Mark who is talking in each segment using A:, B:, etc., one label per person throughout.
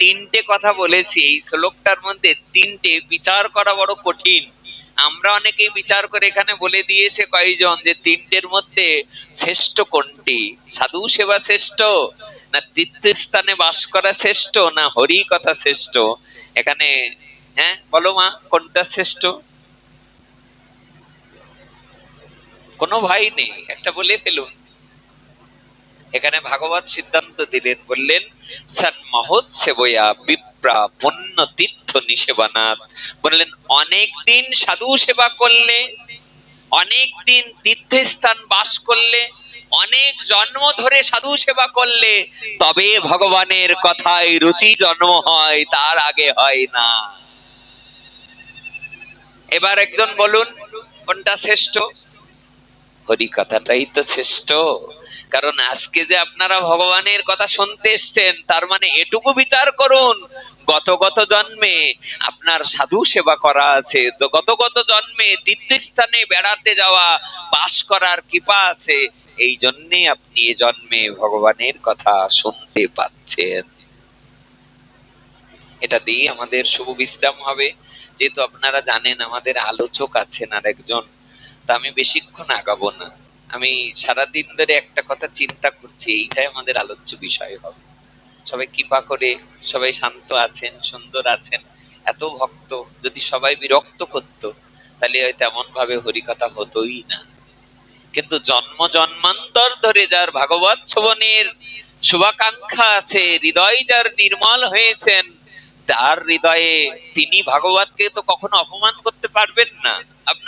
A: তিনটে কথা বলেছি, এই শ্লোকটার মধ্যে তিনটে বিচার করা বড় কঠিন। আমরা অনেকেই বিচার করে এখানে বলে দিয়েছে কয়জন যে তিনটের মধ্যে শ্রেষ্ঠ কোনটি? সাধু সেবা শ্রেষ্ঠ? না তীর্থস্থানে বাস করা শ্রেষ্ঠ? না হরি কথা শ্রেষ্ঠ? এখানে হ্যাঁ বলো মা, কোনটা শ্রেষ্ঠ? কোনো ভাই নেই, একটা বলে ফেলুন। এখানে ভাগবত সিদ্ধান্ত দিলেন, বললেন সন মহোৎসবয়া বিপ্রা পুণ্য তীর্থ নিষেবানাথ। বললেন, অনেক দিন সাধু সেবা করলে, অনেক দিন তীর্থস্থান বাস করলে, অনেক জন্ম ধরে সাধু সেবা করলে, তবে ভগবানের কথায় রুচি জন্ম হয়, তার আগে হয় না। এবার একজন বলুন, কোনটা শ্রেষ্ঠ? হরি কথাটাই তো শ্রেষ্ঠ। কারণ আজকে যে আপনারা ভগবানের কথা শুনতে এসছেন, তার মানে এটুকু বিচার করুন, গত গত জন্মে আপনার সাধু সেবা করা আছে গত গত জন্মে তীর্থস্থানে বেড়াতে যাওয়া, বাস করার কৃপা আছে, এই জন্যে আপনি এ জন্মে ভগবানের কথা শুনতে পাচ্ছেন। এটা দিয়ে আমাদের শুভ বিশ্রাম হবে। যেহেতু আপনারা জানেন, আমাদের আলোচক আছেন আর একজন তা আমি বেশিক্ষণ আগাবো না। আমি সারাদিন ধরে একটা কথা চিন্তা করছি, এইটাই আমাদের আলোচ্য বিষয় হবে। সবাই কৃপা করে, সবাই শান্ত আছেন, সুন্দর আছেন, এত ভক্ত, যদি সবাই বিরক্ত করতো, তাহলে হয়তো এমন ভাবে হরিকথা হতোই না। কিন্তু জন্ম জন্মান্তর ধরে যার ভাগবত শ্রবণের শুভাকাঙ্ক্ষা আছে, হৃদয় যার নির্মল হয়েছেন, তার হৃদয়ে তিনি ভাগবতকে তো কখনো অপমান করতে পারবেন না।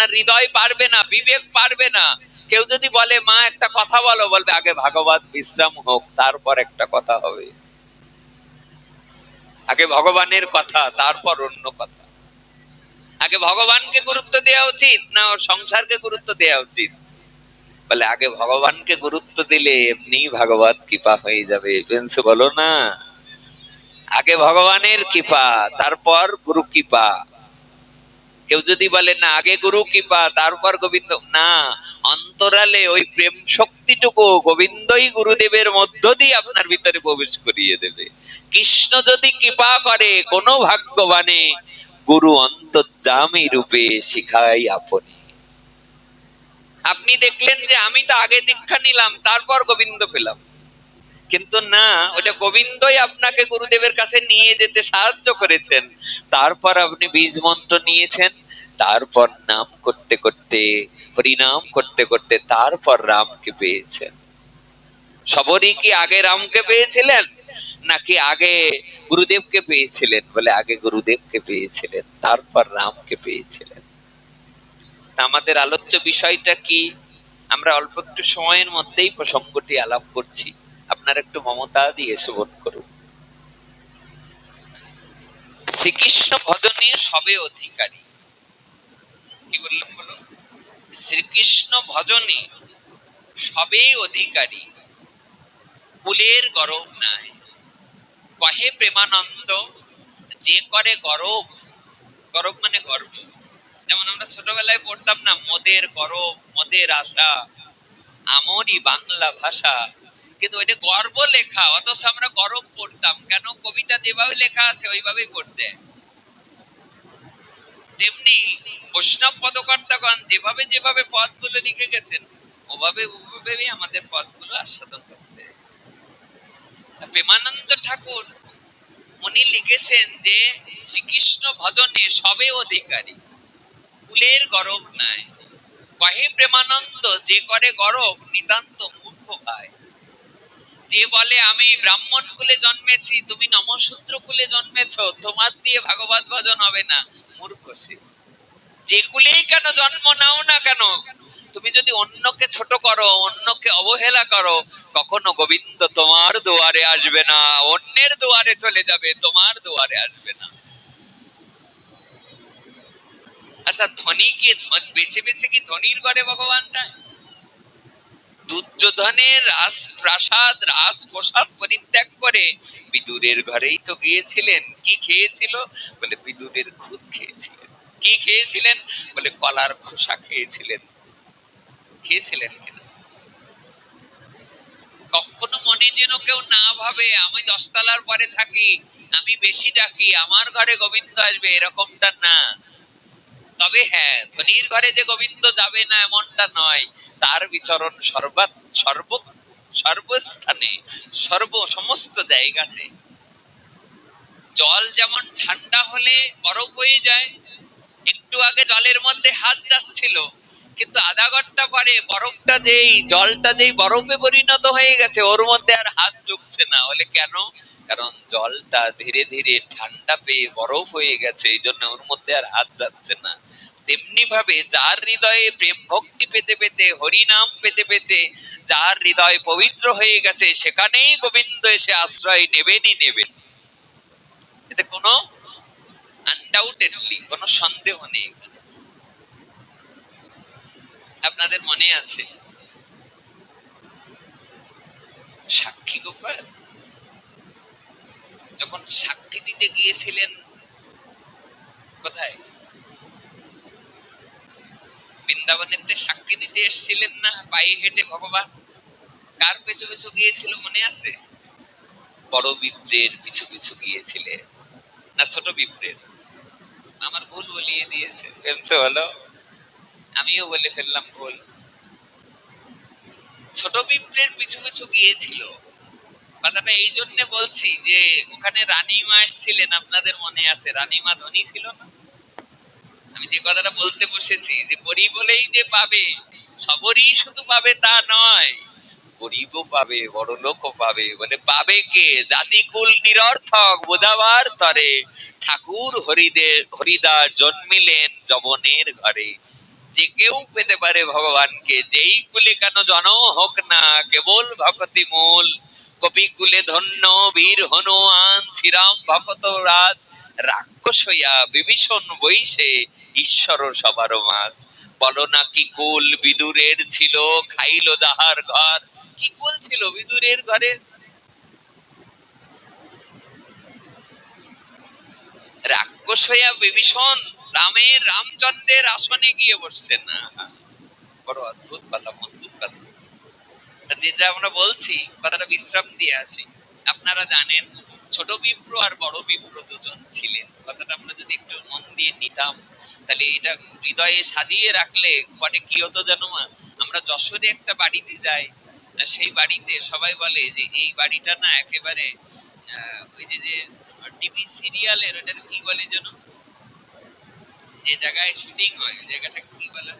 A: আপনার হৃদয় পারবে না, বিবেক পারবে না। কেউ যদি বলে, মা, একটা কথা বলো, বলবে, আগে ভাগবত বিশ্রাম হোক, তারপর একটা কথা হবে। আগে ভগবানের কথা, তারপর অন্য কথা। আগে ভগবানকে গুরুত্ব দেওয়া উচিত, না ওর সংসারকে গুরুত্ব দেওয়া উচিত? বলে, আগে ভগবানকে গুরুত্ব দিলে এমনি ভাগবত কৃপা হয়ে যাবে। প্রিন্স বলো না, আগে ভগবানের কৃপা, তারপর গুরু কৃপা। কেউ যদি বলে, না, আগে গুরু কৃপা তারপর গোবিন্দ। না, অন্তরালে ওই প্রেম শক্তিটুকু গোবিন্দই গুরুদেবের মধ্য দিয়ে আপনার ভিতরে প্রবেশ করিয়ে দেবে। কৃষ্ণ যদি কৃপা করে, কোন ভাগ্যবানে গুরু অন্তর্জামী রূপে শিখাই আপনি। আপনি দেখলেন যে আমি তো আগে দীক্ষা নিলাম, তারপর গোবিন্দ পেলাম। কিন্তু না ওটা গোবিন্দই আপনাকে গুরুদেবের কাছে নিয়ে যেতে সাহায্য করেছেন। তারপর আপনি বীজ মন্ত্র নিয়েছেন, তারপর নাম করতে করতে, হরিনাম করতে করতে তারপর রামকে পেয়েছেন। সবরই কি আগে রামকে পেয়েছিলেন? নাকি আগে গুরুদেবকে পেয়েছিলেন বলে আগে গুরুদেবকে পেয়েছিলেন, তারপর রামকে পেয়েছিলেন? আমাদের আলোচ্য বিষয়টা কি? আমরা অল্প একটু সময়ের মধ্যেই প্রসঙ্গটি আলাপ করছি। আপনার একটু মমতা দিয়ে শ্রবণ করুন। শ্রীকৃষ্ণ ভজনে সবে অধিকারী। কি বললাম বলুন শ্রীকৃষ্ণ ভজনে সবে অধিকারী। কুলের গরব নাই। কহে প্রেমানন্দ, যে করে গরব গরব মানে গর্ব। যেমন আমরা ছোটবেলায় পড়তাম না, মদের গরব, মদের আশা আমরই বাংলা ভাষা কিন্তু ওইটা গর্ব লেখা, অথচ আমরা গরব পড়তাম। কেন? কবিতা যেভাবে লেখা আছে, ওইভাবেই পড়তে। তেমনি বৈষ্ণব পদকর্তাগণ যেভাবে যেভাবে পদগুলো লিখে গেছেন, ওভাবে ওভাবেই আমাদের পদগুলো আস্বাদন করতে। প্রেমানন্দ ঠাকুর, উনি লিখেছেন যে, শ্রীকৃষ্ণ ভজনে সবে অধিকারী, কুলের গরব নাই। কহে প্রেমানন্দ, যে করে গরব, নিতান্ত মূর্খ ভাই। যে বলে, আমি ব্রাহ্মণ কুলে জন্মেছি, তুমি নমশূদ্র কুলে জন্মেছ, তোমার দিয়ে ভাগবত ভজন হবে না। মূর্খ সে। যে কুলেই কেন জন্ম নাও না কেন? তুমি যদি অন্যকে ছোট করো, অন্যকে অবহেলা করো, কখনো গোবিন্দ তোমার দুয়ারে আসবে না, অন্যের দুয়ারে চলে যাবে, তোমার দুয়ারে আসবে না। আচ্ছা ধনী কি বেশি বেশি কি ধনির ঘরে ভগবানটা? দুর্যোধনের রাস, প্রাসাদ রাস প্রসাদ পরিত্যাগ করে বিদুরের ঘরেই তো গিয়েছিলেন। কি খেয়েছিল? বলে বিদুরের খুদ খেয়েছিলেন। কি খেয়েছিলেন? বলে কলার খোসা খেয়েছিলেন। খেয়েছিলেন কখনো মনে যেন কেউ না ভাবে, আমি দশতলার পরে থাকি, আমি বেশি ডাকি, আমার ঘরে গোবিন্দ আসবে, এরকমটা না। তবে হ্যাঁ ধনির ঘরে যে গোবিন্দ যাবে না এমনটা নয়। তার বিচরণ সর্বা সর্ব সর্বস্থানে, সর্ব সমস্ত জায়গাতে। জল যেমন ঠান্ডা হলে বরফ হয়ে যায়, একটু আগে জলের মধ্যে হাত যাচ্ছিল। কিন্তু আধা ঘণ্টা পরে বরফটা যেই, জলটা যেই বরফে পরিণত হয়ে গেছে, ওর মধ্যে আর হাত ঢুকছে না। বলে, কেন? কারণ জলটা ধীরে ধীরে ঠান্ডা পেয়ে বরফ হয়ে গেছে, এই জন্য ওর মধ্যে আর হাত যাচ্ছে না। তেমনি ভাবে যার হৃদয়ে প্রেম ভক্তি পেতে পেতে, হরিনাম পেতে পেতে যার হৃদয় পবিত্র হয়ে গেছে, সেখানেই গোবিন্দ এসে আশ্রয় নেবেনই নেবেন। এতে কোনো আনডাউটেডলি কোনো সন্দেহ নেই। আপনাদের মনে আছে? সাক্ষী গোপাল? যখন সাক্ষী দিতে গিয়েছিলেন, কোথায়? বৃন্দাবনেতে সাক্ষী দিতে এসেছিলেন না? পায়ে হেঁটে ভগবান কার পেছু পেছু গিয়েছিল মনে আছে? বড় বিপ্রের পিছু পিছু গিয়েছিলেন না, ছোট বিপ্রের? আমার ভুল বলিয়ে দিয়েছে। হলো আমিও বলে ফেললাম ভুল। ছোট বিপ্রের পিছু পিছু গিয়েছিল। কথাটা এই জন্য বলছি যে, ওখানে রানীমা এসেছিলেন, আপনাদের মনে আছে? রানীমা ধনী ছিল না? আমি যে কথাটা বলতে বসেছি যে গরিব বলেই যে পাবে, সবরই শুধু পাবে তা নয়। গরিবও পাবে, বড় লোকও পাবে। বলে, পাবে কে? জাতিকুল নিরর্থক বোঝাবার তরে ঠাকুর হরিদের হরিদাস জন্মিলেন যবনের ঘরে। যে কেউ পেতে পারে ভগবানকে। যেই কুলে কেন জন হোক না, কেবল ভকতি মূল। কপি কুলে ধন্য, বীর হনুমান শ্রীরাম ভকত রাজ। রাক্ষস হইয়া বিভীষণ বৈশে ঈশ্বর সবার মাঝ। বলো না কি কুল বিদুরের ছিল, খাইল যাহার ঘর। কি কুল ছিল বিদুরের ঘরে? রাক্ষস হইয়া বিভীষণ রামের রামচন্দ্রের আসনে গিয়ে বসছে। না বড় অদ্ভুত কথা কথা। যেটা আমরা বলছি, কথাটা বিশ্রাম দিয়ে আসি। আপনারা জানেন, ছোট বিপ্র আর বড় বিপ্র দুজন ছিলেন। কথাটা আমরা যদি একটু মন দিয়ে নিতাম, তাহলে এটা হৃদয়ে সাজিয়ে রাখলে পরে কি হতো জানো মা? আমরা যশোরে একটা বাড়িতে যাই সেই বাড়িতে সবাই বলে যে, এই বাড়িটা না একেবারে ওই যে যে, টিভি সিরিয়ালের, ওটার কি বলে যেন? যে জায়গায় শুটিং হয় জায়গাটা কি বলে?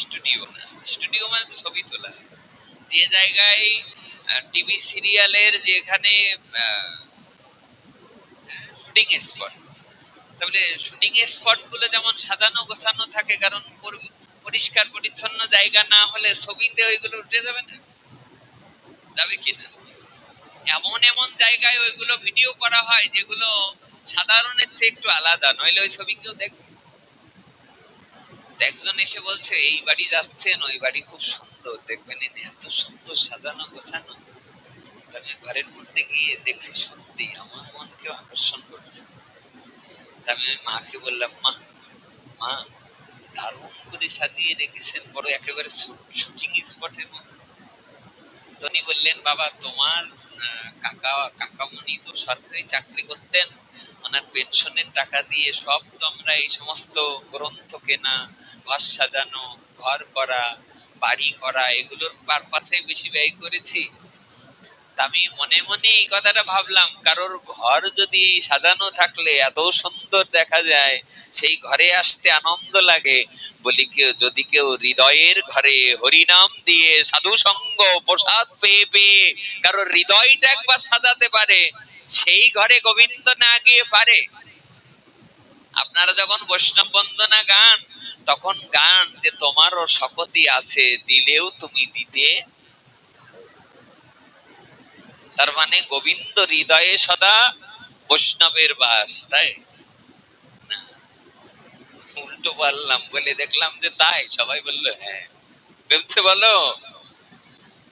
A: স্টুডিও না স্টুডিও মানে তো ছবি তোলা। যে জায়গায় টিভি সিরিয়ালের যেখানে শুটিং স্পট তাহলে শুটিং স্পটগুলো যেমন সাজানো গোছানো থাকে, কারণ পরিষ্কার, পরিচ্ছন্ন জায়গা না হলে ছবিতে ওইগুলো উঠে যাবে না। যাবে কি না এমন এমন জায়গায় ওইগুলো ভিডিও করা হয়, যেগুলো সাধারণের চেয়ে একটু আলাদা, নইলে ওই ছবি কেউ দেখবে একজন এসে বলছে, এই বাড়ি যাচ্ছেন, ওই বাড়ি খুব সুন্দর, দেখবেন এনে এত সুন্দর সাজানো, গোছানো। আমি ঘরের মধ্যে গিয়ে দেখছি সত্যি আমার মনকে আকর্ষণ করছে। আমি ওই মাকে বললাম, মা মা, দারুণ করে সাজিয়ে রেখেছেন, বড় একেবারে শুটিং স্পটের মতো তো উনি বললেন, বাবা, তোমার কাকা, কাকামণি তো সরকারি চাকরি করতেন ওনার পেনশনের টাকা দিয়ে সব তো আমরা এই সমস্ত গ্রন্থ কেনা, ঘর সাজানো, ঘর করা, বাড়ি করা, এগুলোর পারপাসে বেশি ব্যয় করেছি? আমি মনে মনে এই কথাটা ভাবলাম, কারোর ঘর যদি সাজানো থাকলে এত সুন্দর দেখা যায়, সেই ঘরে আসতে আনন্দ লাগে। বলি কেউ, যদি কেউ হৃদয়ের ঘরে হরিনাম দিয়ে সাধু সঙ্গ প্রসাদ পেয়ে পেয়ে কারোর হৃদয়টা একবার সাজাতে পারে সেই ঘরে গোবিন্দ না গিয়ে পারে। আপনারা যখন বৈষ্ণব বন্দনা গান, তখন গান যে তোমারও শকতি আছে, দিলেও তুমি দিতে। তার মানে গোবিন্দ হৃদয়ে সদা বৈষ্ণবের বাস, তাই? উল্টো বললাম, বলে দেখলাম যে তাই। সবাই বলল হ্যাঁ। ভেবছে বলো।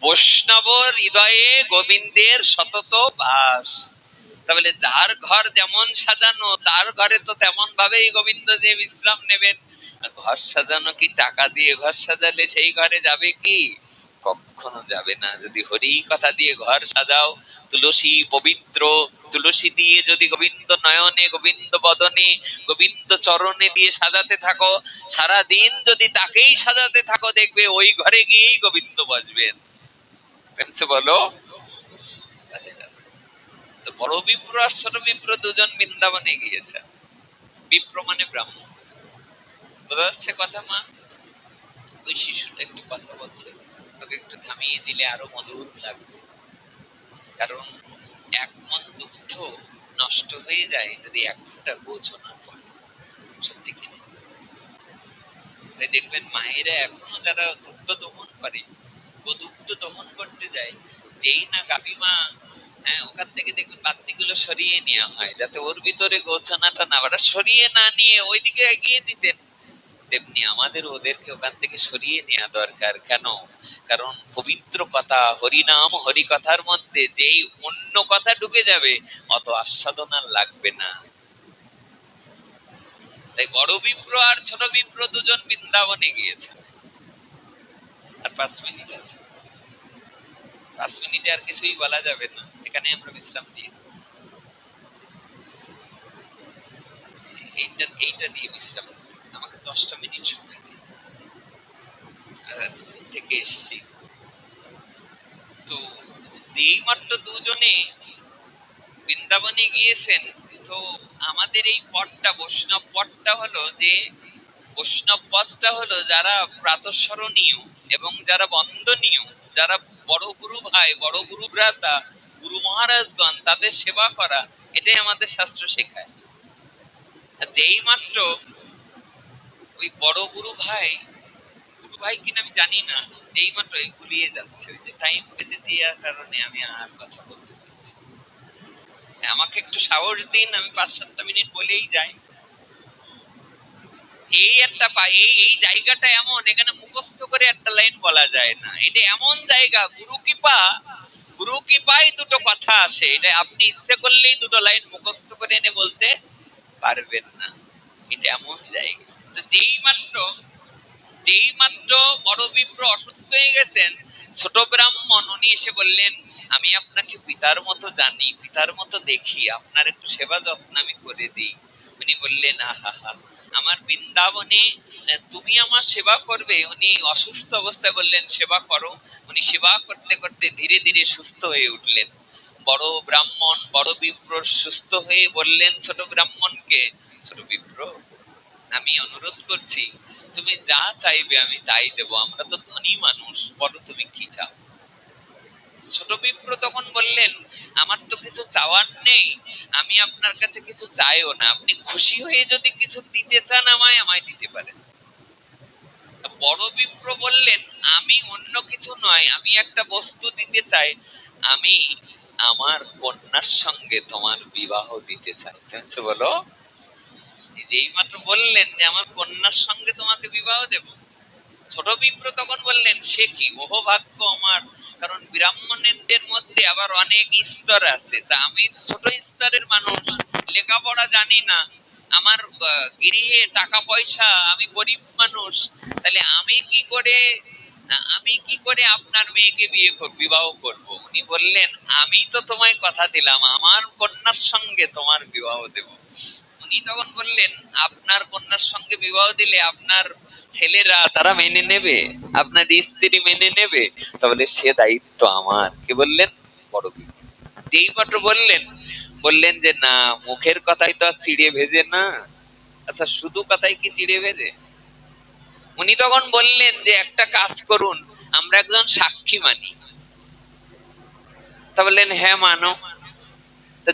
A: বৈষ্ণব হৃদয়ে গোবিন্দের সতত বাস। তাহলে যার ঘর যেমন সাজানো, তার ঘরে তো তেমন ভাবেই গোবিন্দ যে বিশ্রাম নেবেন। ঘর সাজানো কি টাকা দিয়ে ঘর সাজালে সেই ঘরে যাবে কি? কখনো যাবে না। যদি হরি কথা দিয়ে ঘর সাজাও, তুলসী পবিত্র, তুলসী দিয়ে যদি গোবিন্দ নয়নে, গোবিন্দ বদনে, গোবিন্দ চরণে দিয়ে সাজাতে থাকো সারা দিন যদি তাকেই সাজাতে থাকো, দেখবে ওই ঘরে গিয়েই গোবিন্দ বসবেন। বলো তো বড় বিপ্র আর ছোট বিপ্র দুজন বৃন্দাবনে গিয়েছে। বিপ্র মানে ব্রাহ্মণ। বোঝা যাচ্ছে কথা, মা? ওই শিশুটা একটু কথা বলছে। ওকে একটু থামিয়ে দিলে আরও মধুর লাগবে। কারণ এক মন দুগ্ধ নষ্ট হয়ে যায় যদি এক ফোঁটা গোছো না পড়ে সত্যি কি তাই দেখবেন মায়েরা এখনও যারা দুগ্ধ দমন করে ও দুগ্ধ করতে যায়, যেই না গাবিমা হ্যাঁ ওখান থেকে দেখবেন বাতিগুলো সরিয়ে নেওয়া হয়, যাতে ওর ভিতরে গোছানাটা না ওরা সরিয়ে না নিয়ে ওইদিকে এগিয়ে দিতেন, তেমনি আমাদের ওদেরকে ওখান থেকে সরিয়ে নেওয়া দরকার। কেন? কারণ পবিত্র কথা, হরিনাম হরি কথার মধ্যে যেই অন্য কথা ঢুকে যাবে, অত লাগবে না। তাই বড় বিপ্র আর ছোট বিপ্র দুজন বৃন্দাবনে গিয়েছে আর পাঁচ মিনিট আছে। পাঁচ মিনিটে আর কিছুই বলা যাবে না। এখানে আমরা বিশ্রাম দিয়ে এইটা এইটা দিয়ে বিশ্রাম আমাকে দশটা মিনিট সময় দিন। থেকে এসছি। তো যেই মাত্র দুজনে বৃন্দাবনে গিয়েছেন, তো আমাদের এই পথটা, বৈষ্ণব পথটা হলো যে, বৈষ্ণব পথটা হলো যারা প্রাতঃস্মরণীয় এবং যারা বন্দনীয়, যারা বড় গুরু ভাই, বড় গুরু ভ্রাতা গুরু মহারাজগণ তাদের সেবা করা, এটাই আমাদের শাস্ত্র শেখায়। যেই মাত্র ওই বড় গুরু ভাই গুরু ভাই কিনা আমি জানি না, যেই মাত্র গুলিয়ে যাচ্ছে, ওই যে টাইম পেতে দেওয়ার কারণে আমি আর কথা বলতে পারছি আমাকে একটু সাহস দিন, আমি পাঁচ সাতটা মিনিট বলেই যাই। এই একটা এই এই জায়গাটা এমন, এখানে মুখস্থ করে একটা লাইন বলা যায় না। এটা এমন জায়গা, গুরু কৃপা গুরু কৃপায় দুটো কথা আসে। এটা আপনি ইচ্ছে করলেই দুটো লাইন মুখস্থ করে এনে বলতে পারবেন না। এটা এমন জায়গা। যেই মাত্র যেই মাত্র বড় বিপ্র অসুস্থ হয়ে গেছেন, ছোট ব্রাহ্মণ, উনি এসে বললেন, আমি আপনাকে পিতার মতো জানি, পিতার মতো দেখি, আপনার একটু সেবা যত্ন আমি করে দিই। উনি বললেন, আহা হা আমার বৃন্দাবনে তুমি আমার সেবা করবে। উনি অসুস্থ অবস্থায় বললেন, সেবা করো। উনি সেবা করতে করতে ধীরে ধীরে সুস্থ হয়ে উঠলেন। বড় ব্রাহ্মণ, বড় বিপ্র সুস্থ হয়ে বললেন, ছোট ব্রাহ্মণকে, ছোট বিপ্র আমি অনুরোধ করছি, তুমি যা চাইবে আমি তাই দেব। আমরা তো ধনী মানুষ, বলো তুমি কি চাও? ছোট বিপ্র তখন বললেন আমার তো কিছু চাওয়ার নেই, আমি আপনার কাছে কিছু চাইও না। আপনি খুশি হয়ে যদি কিছু দিতে চান আমায় আমায় দিতে পারেন। বড় বিপ্র বললেন, আমি অন্য কিছু নয়, আমি একটা বস্তু দিতে চাই। আমি আমার কন্যার সঙ্গে তোমার বিবাহ দিতে চাই। শুনছো বলো? যেই মাত্র বললেন যে, আমার কন্যার সঙ্গে তোমাকে বিবাহ দেব। ছোট বিপ্র তখন বললেন, সে কি? ওহ ভাগ্য আমার। কারণ ব্রাহ্মণের মধ্যে আবার অনেক স্তর আছে। তা আমি ছোট স্তরের মানুষ, লেখাপড়া জানি না। আমার গৃহে টাকা পয়সা, আমি গরিব মানুষ। তাহলে আমি কি করে, আমি কি করে আপনার মেয়েকে বিয়ে করব বিবাহ করব? উনি বললেন, আমি তো তোমায় কথা দিলাম, আমার কন্যার সঙ্গে তোমার বিবাহ দেব। উনি তখন বললেন, আপনার কন্যার সঙ্গে বিবাহ দিলে আপনার ছেলেরা তারা মেনে নেবে, আপনার স্ত্রী মেনে নেবে, তাহলে সে দায়িত্ব আমার। কি বললেন? বড়। যেই মাত্র বললেন বললেন যে, না, মুখের কথাই তো আর চিড়ে ভেজে না। আচ্ছা শুধু কথাই কি চিড়ে ভেজে? উনি তখন বললেন যে, একটা কাজ করুন, আমরা একজন সাক্ষী মানি। তা বললেন হ্যাঁ মানো।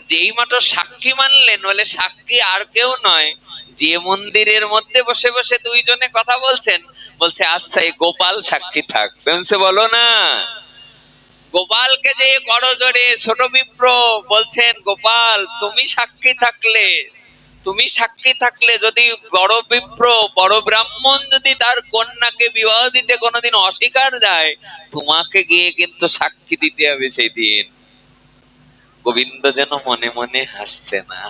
A: যেই মাত্র সাক্ষী মানলেন, বলে সাক্ষী আর কেউ নয়। যে মন্দিরের মধ্যে বসে বসে দুইজনে কথা বলছেন, বলছে আচ্ছা এই গোপাল সাক্ষী থাক। বলো না। গোপালকে যে করজোরে ছোট বিপ্র বলছেন, গোপাল, তুমি সাক্ষী থাকলে, তুমি সাক্ষী থাকলে যদি বড় বিপ্র, বড় ব্রাহ্মণ যদি তার কন্যাকে বিবাহ দিতে কোনোদিন অস্বীকার যায় তোমাকে গিয়ে কিন্তু সাক্ষী দিতে হবে সেই দিন। গোবিন্দ যেন মনে মনে হাসছে না।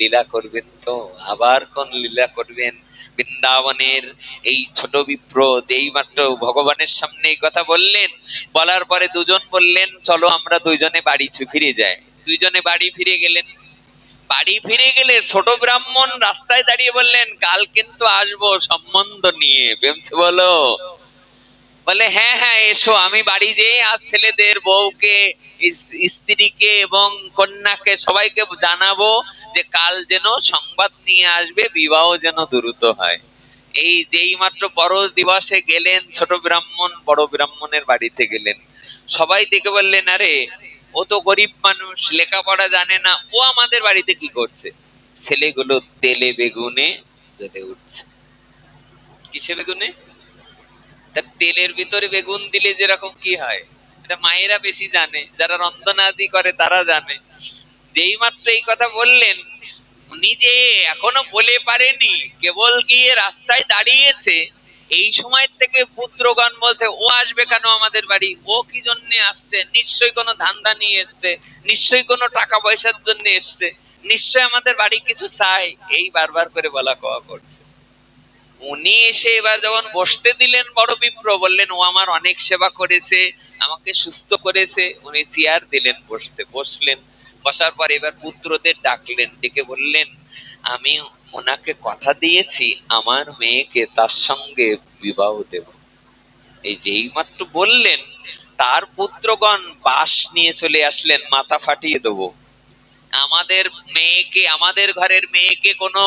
A: লীলা করবেন তো, আবার কোন লীলা করবেন? বৃন্দাবনের এই ছোট বিপ্র যেই মাত্র ভগবানের সামনে এই কথা বললেন। বলার পরে দুজন বললেন, চলো আমরা দুইজনে বাড়ি ফিরে যাই। দুইজনে বাড়ি ফিরে গেলেন। বাড়ি ফিরে গেলে ছোট ব্রাহ্মণ রাস্তায় দাঁড়িয়ে বললেন, কাল কিন্তু আসব সম্বন্ধ নিয়ে। ভেবছে বলো? বলে হ্যাঁ হ্যাঁ এসো, আমি বাড়ি যেয়ে আজ ছেলেদের বউকে স্ত্রীকে এবং কন্যাকে সবাইকে জানাব যে কাল যেন সংবাদ নিয়ে আসবে, বিবাহ যেন দ্রুত হয়। এই যেই মাত্র বড় দিবসে গেলেন ছোট ব্রাহ্মণ, বড় ব্রাহ্মণের বাড়িতে গেলেন। সবাই দেখে বললেন, আরে, ও তো গরিব মানুষ, লেখাপড়া জানে না, ও আমাদের বাড়িতে কি করছে? ছেলেগুলো তেলে বেগুনে জ্বলে উঠছে। কিসে বেগুনে? তা তেলের ভিতরে বেগুন দিলে যেরকম কি হয়? এটা মায়েরা বেশি জানে, যারা রন্ধনাদি করে তারা জানে। যেই মাত্র এই কথা বললেন, উনি যে এখনও বলে পারেনি, কেবল গিয়ে রাস্তায় দাঁড়িয়েছে, এই সময় থেকে পুত্রগণ বলছে, ও আসবে কেন আমাদের বাড়ি? ও কি জন্য আসছে? নিশ্চয়ই কোনো ধান্দা নিয়ে এসছে নিশ্চয়ই কোনো টাকা পয়সার জন্য এসছে, নিশ্চয় আমাদের বাড়ি কিছু চাই। এই বারবার করে বলা কওয়া করছে। উনি এসে এবার যখন বসতে দিলেন বড় বিপ্র, বললেন, ও আমার অনেক সেবা করেছে, আমাকে সুস্থ করেছে। উনি চেয়ার দিলেন, বসতে, বসলেন। বসার পর এবার পুত্রদের ডাকলেন, ডেকে বললেন, আমি ওনাকে কথা দিয়েছি, আমার মেয়েকে তার সঙ্গে বিবাহ দেব। এই যেই মাত্র বললেন, তার পুত্রগণ বাস নিয়ে চলে আসলেন, মাথা ফাটিয়ে দেবো। আমাদের মেয়েকে, আমাদের ঘরের মেয়েকে কোনো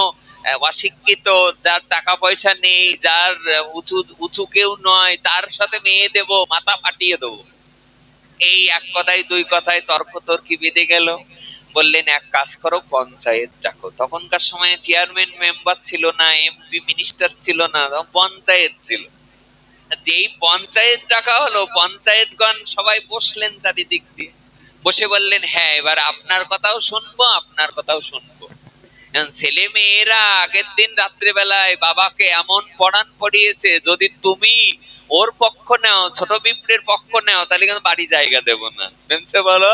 A: অশিক্ষিত, যার টাকা পয়সা নেই, যার উঁচু উঁচু কেউ নয়, তার সাথে মেয়ে দেব, মাথা ফাটিয়ে দেবো। এই এক কথায়, দুই কথায় তর্ক তর্কি বেঁধে গেল। বললেন, এক কাজ করো, পঞ্চায়েত ডাকো। তখনকার সময়ে চেয়ারম্যান মেম্বার ছিল না, এমপি মিনিস্টার ছিল না পঞ্চায়েত ছিল। যেই পঞ্চায়েত ডাকা হলো, পঞ্চায়েতগণ সবাই বসলেন চারিদিক দিয়ে। বসে বললেন হ্যাঁ এবার আপনার কথাও শুনব, আপনার কথাও শুনব। ছেলে মেয়েরা আগের দিন রাত্রেবেলায় বাবাকে এমন পড়ান পড়িয়েছে, যদি তুমি ওর পক্ষ নেও, ছোট পিঁপড়ের পক্ষ নেও, তাহলে কিন্তু বাড়ি জায়গা দেব না। ভেবছে বলো?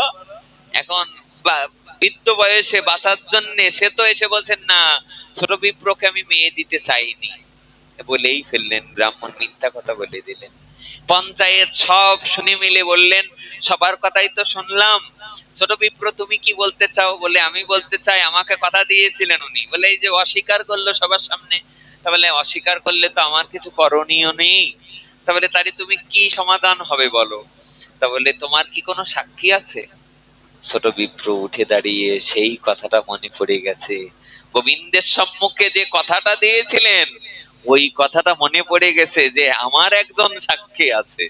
A: এখন বৃদ্ধ বয়সে বাঁচার জন্য সে তো এসে বলছেন না, ছোট বিপ্রকে আমি মেয়ে দিতে চাইনি। বলেই ফেললেন, ব্রাহ্মণ মিথ্যা কথা বলে দিলেন। পঞ্চায়েত সব শুনে মিলে বললেন, সবার কথাই তো শুনলাম। ছোট বিপ্র, তুমি কি বলতে চাও? বলে, আমি বলতে চাই, আমাকে কথা দিয়েছিলেন উনি। বলে, এই যে অস্বীকার করল সবার সামনে তাহলে অস্বীকার করলে তো আমার কিছু করণীয় নেই। তাহলে তারে তুমি কি সমাধান হবে বলো? তাহলে তোমার কি কোনো সাক্ষী আছে? ছোট বিপ্র উঠে দাঁড়িয়ে সেই কথাটা মনে পড়ে গেছে। গোবিন্দের সম্মুখে যে কথাটা দিয়েছিলেন ওই কথাটা মনে পড়ে গেছে যে আমার একজন সাক্ষী আছে।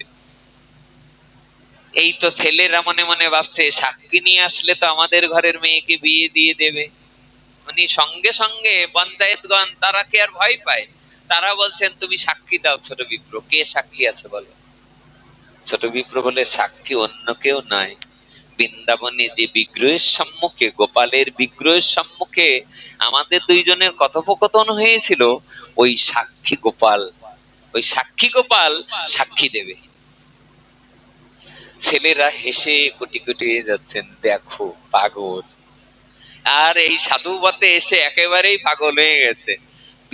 A: এই তো ছেলেরা মনে মনে ভাবছে, সাক্ষী নিয়ে আসলে তো আমাদের ঘরের মেয়েকে বিয়ে দিয়ে দেবে। মানে সঙ্গে সঙ্গে পঞ্চায়েতগণ, তারা কে আর ভয় পায়? তারা বলছেন, তুমি সাক্ষী দাও ছোট বিপ্র। কে সাক্ষী আছে বলো? ছোট বিপ্র বলে, সাক্ষী অন্য কেউ নয়। বৃন্দাবনে যে বিগ্রহের সম্মুখে, গোপালের বিগ্রহের সম্মুখে আমাদের দুইজনের কথোপকথন হয়েছিল, ওই সাক্ষী গোপাল, ওই সাক্ষী গোপাল সাক্ষী দেবে। ছেলেরা হেসে কোটি কোটি যাচ্ছেন, দেখো পাগল। আর এই সাধু পথে এসে একেবারেই পাগল হয়ে গেছে।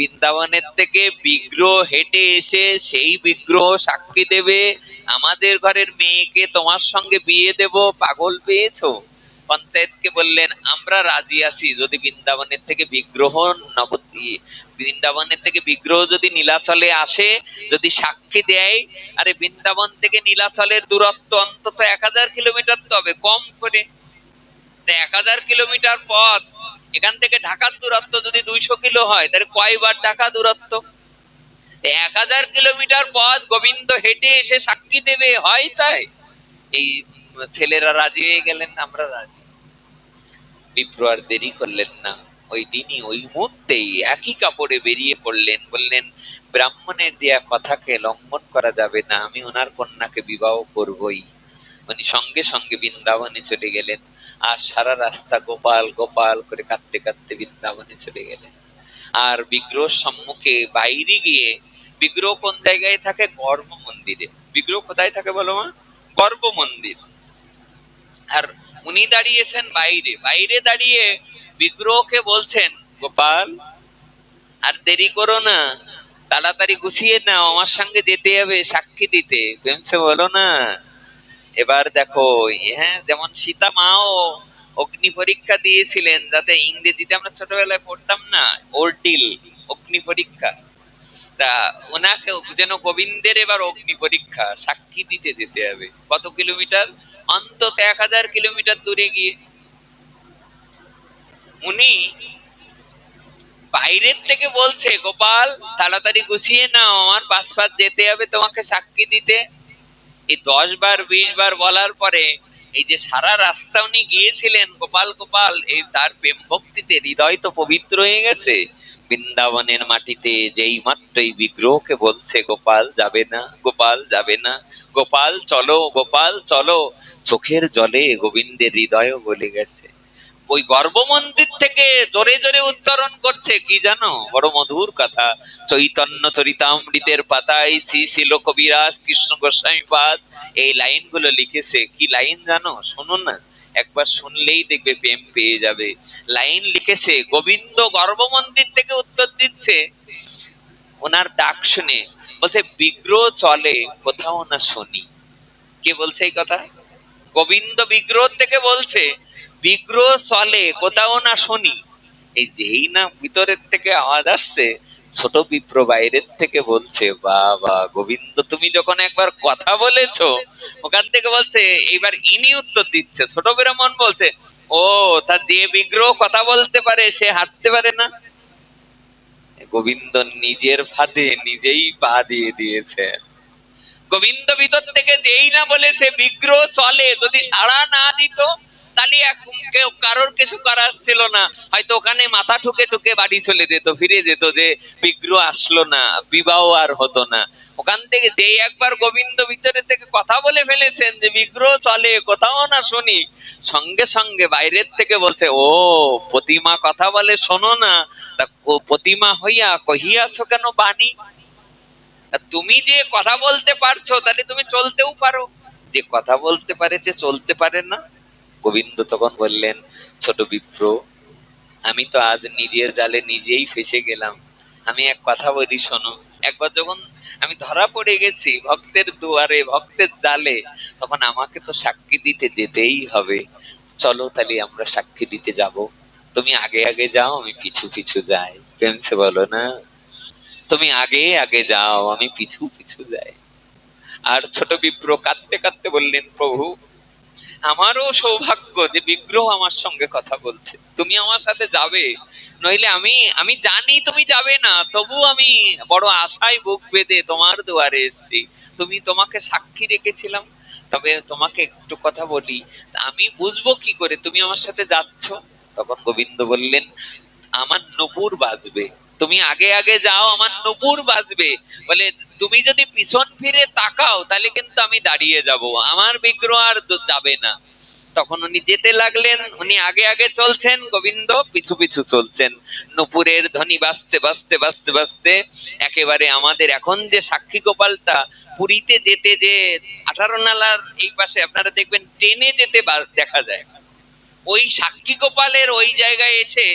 A: বৃন্দাবনের থেকে বিগ্রহ হেঁটে এসে সেই বিগ্রহ সাক্ষী দেবে। আমাদের ঘরের মেয়েকে তোমার সঙ্গে বিয়ে দেব। পাগল পেয়েছ? পঞ্চায়েতকে বললেন, আমরা রাজি আছি যদি বৃন্দাবনের থেকে বিগ্রহ নবদ্বী বৃন্দাবনের থেকে বিগ্রহ যদি নীলাচলে আসে, যদি সাক্ষী দেয়, আরে বৃন্দাবন থেকে নীলাচলের দূরত্ব অন্তত এক হাজার কিলোমিটার তো হবে, কম করে। এক হাজার কিলোমিটার পথ। এখান থেকে ঢাকার দূরত্ব যদি দুইশো কিলো হয়, তাহলে কয়বার ঢাকা দূরত্ব? এক হাজার কিলোমিটার পথ গোবিন্দ হেঁটে এসে সাক্ষী দেবে, হয় তাই? এই ছেলেরা রাজি হয়ে গেলেন, আমরা রাজি। বিপ্র আর দেরি করলেন না। ওই দিনই, ওই মুহূর্তেই একই কাপড়ে বেরিয়ে পড়লেন, বললেন, ব্রাহ্মণের দেয়া কথাকে লঙ্ঘন করা যাবে না, আমি ওনার কন্যাকে বিবাহ করবই। উনি সঙ্গে সঙ্গে বৃন্দাবনে চলে গেলেন। আর সারা রাস্তা গোপাল গোপাল করে কাঁদতে কাঁদতে বৃন্দাবনে চলে গেলেন। আর বিগ্রহ সম্মুখে বাইরে গিয়ে, বিগ্রহ কোন জায়গায় থাকে? গর্ব মন্দিরে। বিগ্রহ কোথায় থাকে বলো মা? গর্ভ মন্দির। আর উনি দাঁড়িয়েছেন বাইরে। বাইরে দাঁড়িয়ে বিগ্রহকে বলছেন, গোপাল, আর দেরি করো না। তাড়াতাড়ি গুছিয়ে নাও। আমার সঙ্গে যেতে হবে, সাক্ষী দিতে। বলো না। এবার দেখো হ্যাঁ যেমন সীতা মাও অগ্নি পরীক্ষা দিয়েছিলেন যাতে ইংরেজিতে আমরা ছোটবেলায় পড়তাম না ওর্ডিল অগ্নি পরীক্ষা। তা ওনাকে যেন গোবিন্দের এবার অগ্নি পরীক্ষা, সাক্ষী দিতে যেতে হবে। কত কিলোমিটার? অন্তত এক হাজার কিলোমিটার দূরে গিয়ে। উনি বাইরের থেকে বলছে, গোপাল, তাড়াতাড়ি গুছিয়ে নাও, আমার পাশপাত যেতে হবে তোমাকে সাক্ষী দিতে। এই দশ বার, বিশ বার বলার পরে এই যে সারা রাস্তা উনি গিয়েছিলেন, গোপাল গোপাল, এই তার প্রেম ভক্তিতে হৃদয় তো পবিত্র হয়ে গেছে। বৃন্দাবনের মাটিতে যেই মাত্র এই বিগ্রহকে বলছে, গোপাল যাবে না, গোপাল যাবে না, গোপাল চলো গোপাল চলো। চোখের জলে গোবিন্দের হৃদয়ও গলে গেছে। ওই গর্ভ মন্দির থেকে জোরে জোরে উচ্চারণ করছে, কি জানো? বড় মধুর কথা। চৈতন্য চরিতামৃতের পাতায় শ্রী শিল কবিরাজ কৃষ্ণ গোস্বামী পাদ, এই লাইনগুলো লিখেছে। কি লাইন জানো? শোনো না, একবার শুনলেই দেখবে প্রেম পেয়ে যাবে। লাইন লিখেছে, গোবিন্দ গর্ভ মন্দির থেকে উত্তর দিচ্ছে, ওনার ডাক শুনে। বলছে, বিগ্রহ চলে, কোথাও না শুনি। কে বলছে এই কথা? গোবিন্দ বিগ্রহ থেকে বলছে বিগ্রহ চলে, কোথাও না শুনি। এই যেই না ভিতরের থেকে আওয়াজ আসছে, ছোট বিপ্র বাইরের থেকে বলছে, বাবা, গোবিন্দ, তুমি যখন একবার কথা বলেছ, ওখান থেকে বলছে, এইবার ইনি উত্তর দিচ্ছে। ছোট মন বলছে, ও, তা যে বিগ্রহ কথা বলতে পারে, সে হাঁটতে পারে না? গোবিন্দ নিজের ফাঁদে নিজেই পা দিয়ে দিয়েছে। গোবিন্দ ভিতর থেকে যেই না বলে সে বিগ্রহ চলে, যদি সাড়া না দিত তাহলে কেউ কারোর কিছু করার ছিল না। হয়তো ওখানে মাথা ঠুকে ঠুকে বাড়ি চলে যেত, ফিরে যেত যে বিগ্রহ আসলো না, বিবাহ আর হতো না। ওখান থেকে যেই একবার গোবিন্দ ভিতরে থেকে কথা বলে ফেলেছেন যে, বিগ্রহ চলে, কোথাও না শুনি। সঙ্গে সঙ্গে বাইরের থেকে বলছে, ও, প্রতিমা কথা বলে শোনো না। তা প্রতিমা হইয়া কহিয়াছ কেন বাণী? তুমি যে কথা বলতে পারছ, তাহলে তুমি চলতেও পারো। যে কথা বলতে পারে যে চলতে পারে না। গোবিন্দ তখন বললেন, ছোট বিপ্র, আমি তো আজ নিজের জালে নিজেই ফেসে গেলাম। আমি এক কথা বলি, শোনো, একবার যখন আমি ধরা পড়ে গেছি ভক্তের দুয়ারে, ভক্তের জালে, তখন আমাকে তো সাক্ষী দিতে যেতেই হবে। চলো তাহলে আমরা সাক্ষী দিতে যাব। তুমি আগে আগে যাও, আমি পিছু পিছু যাই। প্রেমসে বলো না, তুমি আগে আগে যাও, আমি পিছু পিছু যাই। আর ছোট বিপ্র কাঁদতে কাঁদতে বললেন, প্রভু আমারও সৌভাগ্য যে বিগ্রহ আমার সঙ্গে কথা বলছে। তুমি আমার সাথে যাবে। নইলে আমি আমি জানি তুমি যাবে না, তবু আমি বড় আশায় বুক বেঁধে তোমার দুয়ারে এসেছি। তুমি তোমাকে সাক্ষী রেখেছিলাম, তবে তোমাকে একটু কথা বলি। আমি বুঝব কি করে? তুমি আমার সাথে যাচ্ছ? তখন গোবিন্দ বললেন, আমার নুপুর বাজবে। তুমি আগে আগে যাও, আমার নুপুর বাজবে। বলে, তুমি যদি পিছন ফিরে তাকাও, তাহলে কিন্তু আমি দাঁড়িয়ে যাব। আমার বিগ্রহ আর যাবে না। তখন উনি যেতে লাগলেন, উনি আগে আগে চলছেন, গোবিন্দ পিছু পিছু চলছেন। নুপুরের ধ্বনি বাজতে বাজতে বাজতে বাজতে একেবারে আমাদের এখন যে সাক্ষী গোপালটা, পুরীতে যেতে যে আঠারো নালার এই পাশে আপনারা দেখবেন, ট্রেনে যেতে দেখা যায়। ওই সাক্ষী গোপালের ওই জায়গায় এসে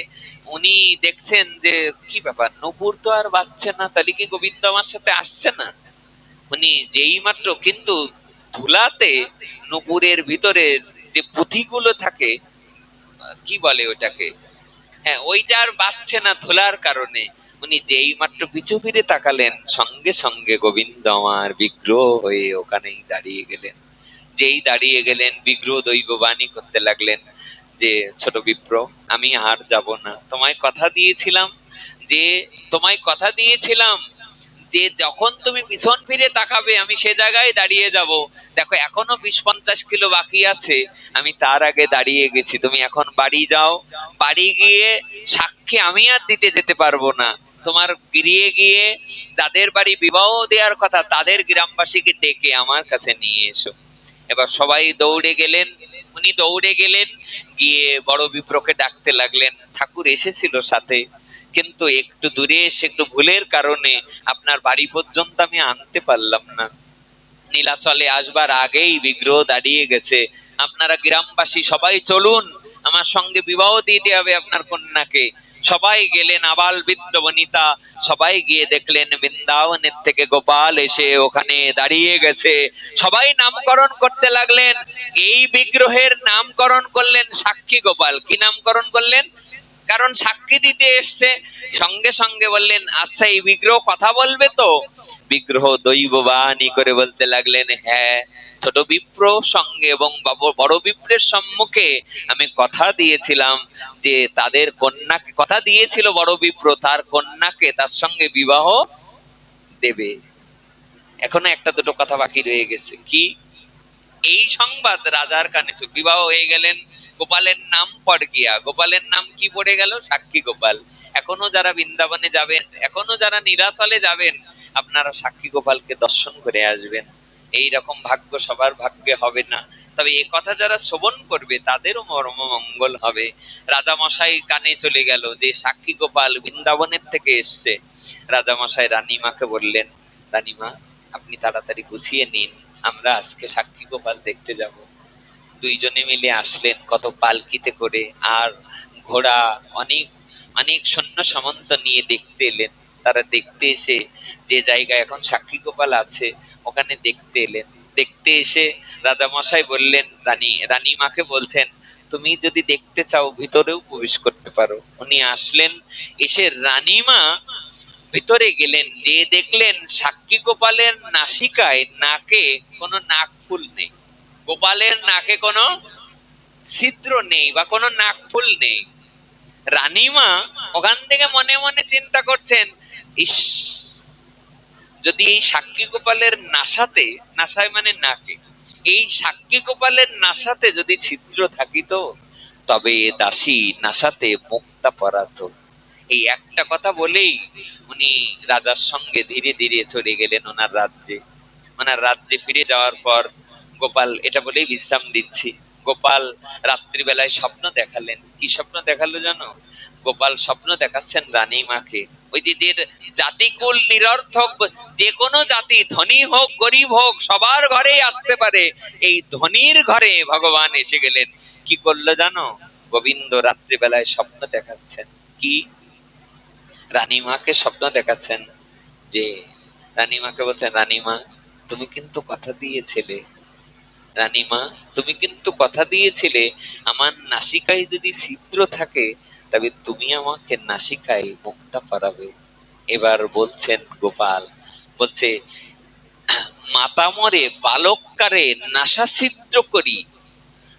A: উনি দেখছেন যে, কি ব্যাপার? নপুর তো আর বাচ্চা না, তাহলে কি গোবিন্দ আমার সাথে আসছে না? উনি যেই মাত্র, কিন্তু ধুলাতে নপুরের ভিতরে যে পুঁথিগুলো থাকে, কি বলে ওটাকে? হ্যাঁ ওইটা আর বাচ্চে না ধুলার কারণে। উনি যেই মাত্র পিছু ফিরে তাকালেন, সঙ্গে সঙ্গে গোবিন্দ আমার বিগ্রহ হয়ে ওখানেই দাঁড়িয়ে গেলেন। যেই দাঁড়িয়ে গেলেন, বিগ্রহ দৈব বাণী করতে লাগলেন। যে ছোট বিপ্র, আমি আর যাব না। তোমায় কথা দিয়েছিলাম যে, তোমায় কথা দিয়েছিলাম যে, যখন তুমি পিছন ফিরে তাকাবে, আমি সে জায়গায় দাঁড়িয়ে যাব। দেখো, এখনও বিশ পঞ্চাশ কিলো বাকি আছে। আমি তার আগে দাঁড়িয়ে গেছি। তুমি এখন বাড়ি যাও। বাড়ি গিয়ে সাক্ষী আমি আর দিতে যেতে পারব না। তোমার গিরিয়ে গিয়ে যাদের বাড়ি বিবাহ দেওয়ার কথা, তাদের গ্রামবাসীকে ডেকে আমার কাছে নিয়ে এসো। এবার সবাই দৌড়ে গেলেন। উনি দৌড়ে গেলেন, গিয়ে বড় বিপ্রকে ডাকতে লাগলেন, ঠাকুর এসেছিল সাথে। কিন্তু একটু দূরে এসে একটু ভুলের কারণে আপনার বাড়ি পর্যন্ত আমি আনতে পারলাম না। নীলাচলে আসবার আগেই বিগ্রহ দাঁড়িয়ে গেছে। আপনারা গ্রামবাসী সবাই চলুন, আমার সঙ্গে বিবাহ দিতে হবে আপনার কন্যাকে। সবাই গেলেন আবাল বৃদ্ধ বনিতা। সবাই গিয়ে দেখলেন বৃন্দাবনের থেকে গোপাল এসে ওখানে দাঁড়িয়ে গেছে। সবাই নামকরণ করতে লাগলেন। এই বিগ্রহের নামকরণ করলেন সাক্ষী গোপাল। কি নামকরণ করলেন? কারণ সাক্ষী দিতে এসছে। সঙ্গে সঙ্গে বললেন আচ্ছা এই বিগ্রহ কথা বলবে তো? বিগ্রহ দৈববাণী করে বলতে লাগলেন হ্যাঁ ছোট বিপ্র সঙ্গে এবং বড় বিপ্রের সম্মুখে আমি কথা দিয়েছিলাম যে তাদের কন্যাকে, কথা দিয়েছিল বড় বিপ্র, তার কন্যাকে তার সঙ্গে বিবাহ দেবে। এখনও একটা দুটো কথা বাকি রয়ে গেছে। কি? এই সংবাদ রাজার কানে বিবাহ হয়ে গেলেন। গোপালের নাম পড়গিয়া। গোপালের নাম কি পড়ে গেল? সাক্ষী গোপাল। এখনও যারা বৃন্দাবনে যাবেন, এখনও যারা নীলাচলে যাবেন, আপনারা সাক্ষী গোপালকে দর্শন করে আসবেন। এই রকম ভাগ্য সবার ভাগ্যে হবে না। তবে এ কথা যারা শ্রবণ করবে, তাদেরও মর্ম মঙ্গল হবে। রাজামশাই কানে চলে গেল যে, সাক্ষী গোপাল বৃন্দাবনের থেকে এসছে। রাজামশাই রানীমাকে বললেন, রানীমা, আপনি তাড়াতাড়ি গুছিয়ে নিন। আমরা আজকে সাক্ষী গোপাল দেখতে যাব। দুইজনে মিলে আসলেন কত পালকিতে করে। আর ঘোড়া অনেক অনেক সৈন্য সামন্ত নিয়ে দেখতে এলেন। তারা দেখতে এসে যে জায়গায় এখন সাক্ষী গোপাল আছে, ওখানে দেখতে এলেন। দেখতে এসে রাজামশাই বললেন, রানী রানী মাকে বলছেন, তুমি যদি দেখতে চাও, ভিতরেও প্রবেশ করতে পারো। উনি আসলেন, এসে রানীমা ভিতরে গেলেন। যে দেখলেন সাক্ষী গোপালের নাসিকায় নাকে কোনো নাক ফুল নেই। গোপালের নাকে কোনো ছিদ্র নেই বা কোনো নাক ফুল নেই। রানীমা ওখান থেকে মনে মনে চিন্তা করছেন, ইস, যদি এই সাক্ষী গোপালের নাসাতে, নাসায় মানে নাকে, এই সাক্ষী গোপালের নাসাতে যদি ছিদ্র থাকিত তবে দাসী নাসাতে মুক্তা পরাতো। এই একটা কথা বলেই উনি রাজার সঙ্গে ধীরে ধীরে চলে গেলেন ওনার রাজ্যে। ওনার রাজ্যে ফিরে যাওয়ার পর গোপাল, এটা বলেই বিশ্রাম দিচ্ছি। গোপাল রাত্রিবেলায় স্বপ্ন দেখালেন। কি স্বপ্ন দেখাল জানো? গোপাল স্বপ্ন দেখাচ্ছেন রানী মাকে। ওই যে জাতিকুল নিরর্থক, যে কোনো জাতি, ধনী হোক, গরিব হোক, সবার ঘরেই আসতে পারে। এই ধনীর ঘরে ভগবান এসে গেলেন। কি করল জানো? গোবিন্দ রাত্রিবেলায় স্বপ্ন দেখাচ্ছেন। কি? রানীমাকে স্বপ্ন দেখাচ্ছেন যে রানীমাকে বলছেন, রানীমা, তুমি কিন্তু কথা দিয়েছিলে। রানীমা, তুমি কিন্তু কথা দিয়েছিলে, আমার নাসিকায় যদি ছিদ্র থাকে, তবে তুমি আমাকে নাসিকায় মুক্তা পরাবে এবার বলছেন গোপাল, বলছে মাতা মরে বালককারে নাসা ছিদ্র করি,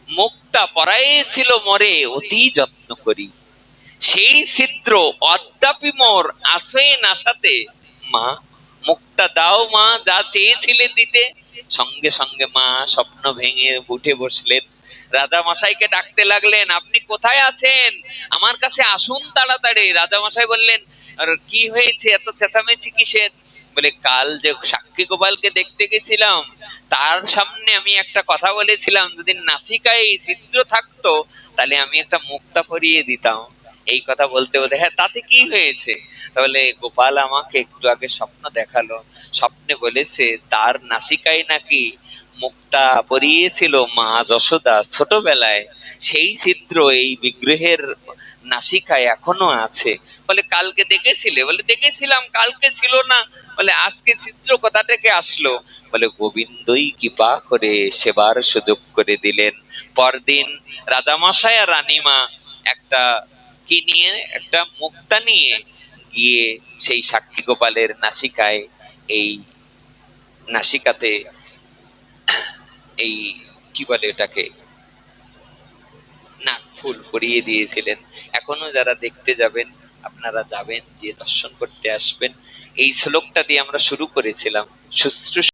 A: মুক্তা পরাইছিল মরে অতি যত্ন করি। সেই ছিদ্র অদ্যাপি মোর আসয়ে নাসাতে, মা মুক্তা দাও মা, যা চেয়েছিলে দিতে। সঙ্গে সঙ্গে মা স্বপ্ন ভেঙে উঠে বসলেন। রাজা মশাইকে ডাকতে লাগলেন, আপনি কোথায় আছেন? আমার কাছে আসুন তাড়াতাড়ি। রাজা মশাই বললেন, আর কি হয়েছে? এত চেঁচামেচি কিসের? বলে, কাল যে সাক্ষী গোপালকে দেখতে গেছিলাম, তার সামনে আমি একটা কথা বলেছিলাম। যদি নাসিকায় ছিদ্র থাকতো, তাহলে আমি একটা মুক্তা পরিয়ে দিতাম। এই কথা বলতে বলতে হ্যাঁ তাতে কি হয়েছে? তাহলে গোপাল আমাকে একটু আগে স্বপ্ন দেখাল। স্বপ্নে বলেছে, তার নাসিকায় নাকি মুক্তা পরিয়েছিল মা যশোদা ছোটবেলায়। সেই চিত্র এই বিগ্রহের নাসিকায় এখনও আছে। বলে, কালকে দেখেছিলে? বলে, দেখেছিলাম, কালকে ছিল না। বলে, আজকে চিত্র কোথা থেকে আসলো? বলে, গোবিন্দই কৃপা করে সেবার সুযোগ করে দিলেন। পরদিন রাজামশাই আর রানীমা একটা কি নিয়ে একটা মুক্তা নিয়ে গিয়ে সেই সাক্ষী গোপালের নাসিকায় এই নাসিকাতে এই কি বলে এটাকে নাক ফুল পরিয়ে দিয়েছিলেন। এখনও যারা দেখতে যাবেন, আপনারা যাবেন যে দর্শন করতে আসবেন। এই শ্লোকটা দিয়ে আমরা শুরু করেছিলাম। শুশ্রূষ